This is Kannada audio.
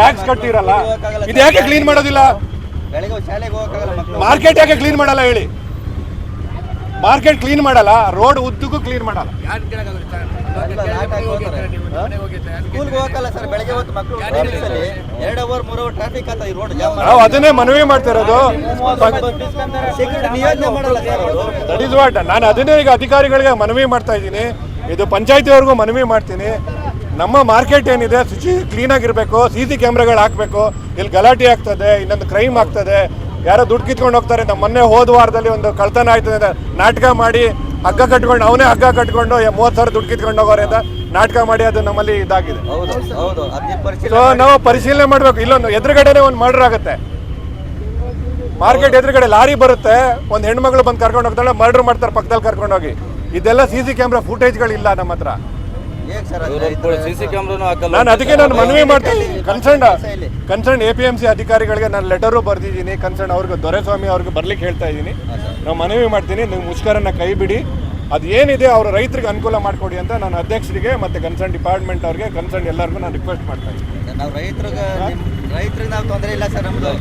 ಟ್ಯಾಕ್ಸ್ ಕಟ್ಟಿರಲ್ಲ ಇದು ಯಾಕೆ ಕ್ಲೀನ್ ಮಾಡೋದಿಲ್ಲ? ಮಾರ್ಕೆಟ್ ಯಾಕೆ ಕ್ಲೀನ್ ಮಾಡಲ್ಲ ಹೇಳಿ. ಮಾರ್ಕೆಟ್ ಕ್ಲೀನ್ ಮಾಡಲ್ಲ ರೋಡ್ ಉದ್ದಕ್ಕೂ ಕ್ಲೀನ್ ಮಾಡಲ್ಲ. ನಾವು ಅದನ್ನೇ ಮನವಿ ಮಾಡ್ತಿರೋದು ನಾನು ಅದನ್ನೇ ಈಗ ಅಧಿಕಾರಿಗಳಿಗೆ ಮನವಿ ಮಾಡ್ತಾ ಇದ್ದೀನಿ. ಇದು ಪಂಚಾಯತಿವರೆಗೂ ಮನವಿ ಮಾಡ್ತೀನಿ. ನಮ್ಮ ಮಾರ್ಕೆಟ್ ಏನಿದೆ ಶುಚಿ ಕ್ಲೀನಾಗಿರಬೇಕು ಸಿ ಸಿ ಕ್ಯಾಮ್ರಾಗಳು ಹಾಕಬೇಕು ಇಲ್ಲಿ ಗಲಾಟೆ ಆಗ್ತದೆ ಇನ್ನೊಂದು ಕ್ರೈಮ್ ಆಗ್ತದೆ. ಯಾರೋ ದುಡ್ಡು ಕಿತ್ಕೊಂಡು ಹೋಗ್ತಾರೆ ನಮ್ಮ ಮೊನ್ನೆ ಹೋದ ವಾರದಲ್ಲಿ ಒಂದು ಕಳ್ತನ ಆಯ್ತದೆ ಅಂತ ನಾಟಕ ಮಾಡಿ ಹಗ್ಗ ಕಟ್ಕೊಂಡು ಅವನೇ ಹಗ್ಗ ಕಟ್ಕೊಂಡು ಮೂವತ್ತು ಸಾವಿರ ದುಡ್ಡು ಕಿತ್ಕೊಂಡು ಹೋಗೋರೆ ಅಂತ ನಾಟಕ ಮಾಡಿ ಅದು ನಮ್ಮಲ್ಲಿ ಇದಾಗಿದೆ. ಹೌದು ಹೌದು ಅದನ್ನ ಸೊ ನಾವು ಪರಿಶೀಲನೆ ಮಾಡಬೇಕು. ಇಲ್ಲೊಂದು ಎದುರುಗಡೆನೆ ಒಂದು ಮರ್ಡರ್ ಆಗುತ್ತೆ. ಮಾರ್ಕೆಟ್ ಎದುರುಗಡೆ ಲಾರಿ ಬರುತ್ತೆ ಒಂದು ಹೆಣ್ಮಗಳು ಬಂದು ಕರ್ಕೊಂಡು ಹೋಗ್ತಾಳೆ ಮರ್ಡರ್ ಮಾಡ್ತಾರೆ ಪಕ್ಕದಲ್ಲಿ ಕರ್ಕೊಂಡೋಗಿ ಇದೆಲ್ಲ ಸಿ ಸಿ ಕ್ಯಾಮ್ರಾ ಫುಟೇಜ್ಗಳಿಲ್ಲ ನಮ್ಮ ಹತ್ರ. ಹೇಗ್ ಸರ್ ಸಿ ಸಿ ಕ್ಯಾಮ್ರಾನು ಹಾಕಲ್ಲ. ನಾನು ಅದಕ್ಕೆ ನಾನು ಮನವಿ ಮಾಡ್ತೀನಿ concern concern A P M C ಅಧಿಕಾರಿಗಳಿಗೆ ನಾನು ಲೆಟರು ಬರ್ದಿದ್ದೀನಿ. ಕನ್ಸರ್ನ್ ಅವ್ರಿಗೆ ದೊರೆಸ್ವಾಮಿ ಅವ್ರಿಗೆ ಬರ್ಲಿಕ್ಕೆ ಹೇಳ್ತಾ ಇದ್ದೀನಿ. ನಾವು ಮನವಿ ಮಾಡ್ತೀನಿ. ನೀವು ಮುಷ್ಕರನ್ನ ಕೈ ಬಿಡಿ. ಅದು ಏನಿದೆ ಅವರು ರೈತರಿಗೆ ಅನುಕೂಲ ಮಾಡಿಕೊಡಿ ಅಂತ ನಾನು ಅಧ್ಯಕ್ಷರಿಗೆ ಮತ್ತೆ ಕನ್ಸರ್ನ್ ಡಿಪಾರ್ಟ್ಮೆಂಟ್ ಅವ್ರಿಗೆ ಕನ್ಸರ್ನ್ ಎಲ್ಲರಿಗೂ ನಾನು ರಿಕ್ವೆಸ್ಟ್ ಮಾಡ್ತಾ ಇದ್ದೀನಿ. ನಾವು ರೈತರಿಗೆ ರೈತರಿಗೆ ನಾವು ತೊಂದರೆ ಇಲ್ಲ ಸರ್ ನಮ್ದು.